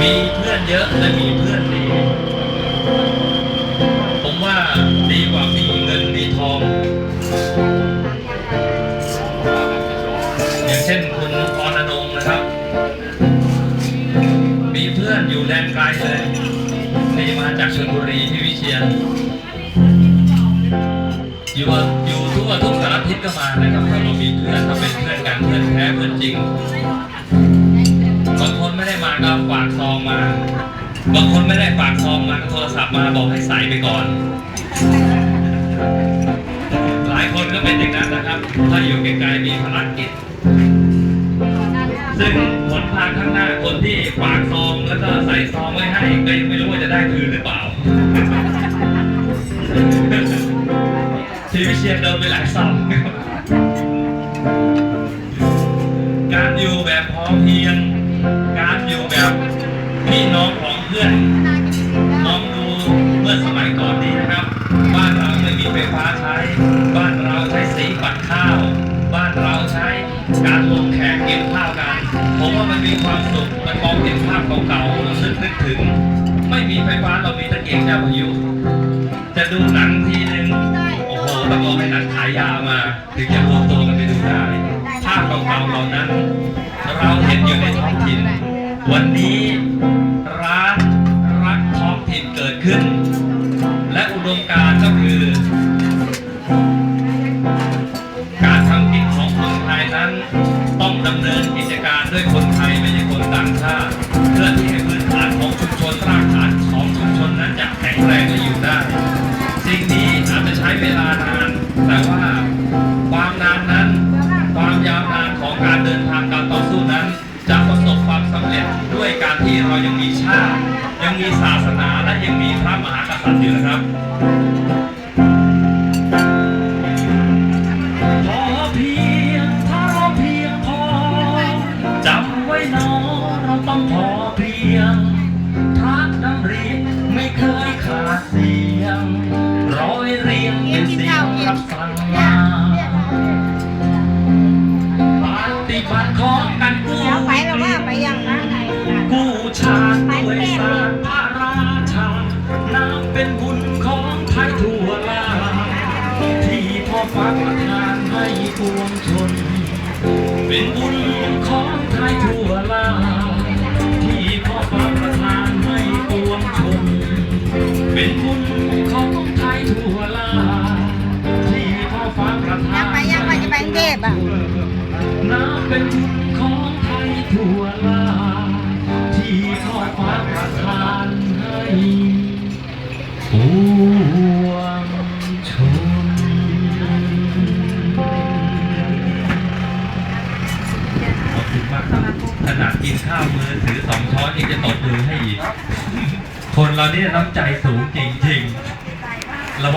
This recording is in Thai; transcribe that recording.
มีเพื่อนเยอะและมีเพื่อนดี ผมว่าดีกว่ามีเงินมีทอง อย่างเช่นคุณอรนงค์นะครับ มีเพื่อนอยู่แดนไกลเลยนี่มาจากชลบุรีที่วิเชียรอยู่ว่าอยู่ทั่วทุกสารทิศก็มานะครับถ้าเรามีเพื่อนถ้าเป็นเพื่อนกันเพื่อนแท้เพื่อนจริง มาบอกให้ใส่ไปก่อน หลายคนก็เป็นอย่างนั้นนะครับ ถ้าอยู่ไกลๆมีภารกิจ ซึ่งผลทางข้างหน้าคนที่ฝากซองแล้วก็ใส่ซองไว้ให้ก็ยังไม่รู้ว่าจะได้คืนหรือเปล่าทีวิเชียนโดนไปหลายซองการอยู่แบบ กันผมว่ามันมีความสุขมันมองเห็นภาพเก่าๆเรานึกนึกถึง ไม่มีไฟฟ้าเรามีตะเกียงเจ้าพายุจะดูหนังทีหนึ่งโอ้โหต้องรอให้หนังขายยามา ถึงจะรวมตัวกันไปดูได้ภาพเก่าๆเหล่านั้น เราเห็นอยู่ในท้องถิ่น วันนี้ร้านรักท้องถิ่นเกิดขึ้น ดำเนินกิจการด้วยคนไทยไม่ใช่คนต่างชาติเพื่อที่ให้พื้นฐานของชุมชนรากฐานของชุมชนนั้นจะแข็งแรงและอยู่ได้ สิ่งนี้อาจจะใช้เวลานาน แต่ว่าความนานนั้น ความยาวนานของการเดินทางการต่อสู้นั้น จะประสบความสำเร็จด้วยการที่เรายังมีชาติ ยังมีศาสนาและยังมีพระมหากษัตริย์อยู่นะครับ ยงเป็นเสียงคำสั่งมาปฏิบัติของกันกู้เดี๋ยวไปแล้วว่าไปยังนะกู้ชาติด้วยสารพระราชานับเป็นบุญของไทยทั่วลาที่พ่อฟ้าประทานให้ปวงชน เป็นบุญ จะไปกรุงเทพอะนับเป็นบุญของไทยทั่วลาที่พ่อฟ้าประทานให้ปวงชนขอบคุณมากครับขนาดกินข้าวมือถือสองช้อนยังจะตบมือให้อีก คนเราเนี่ยน้ำใจสูงจริงๆ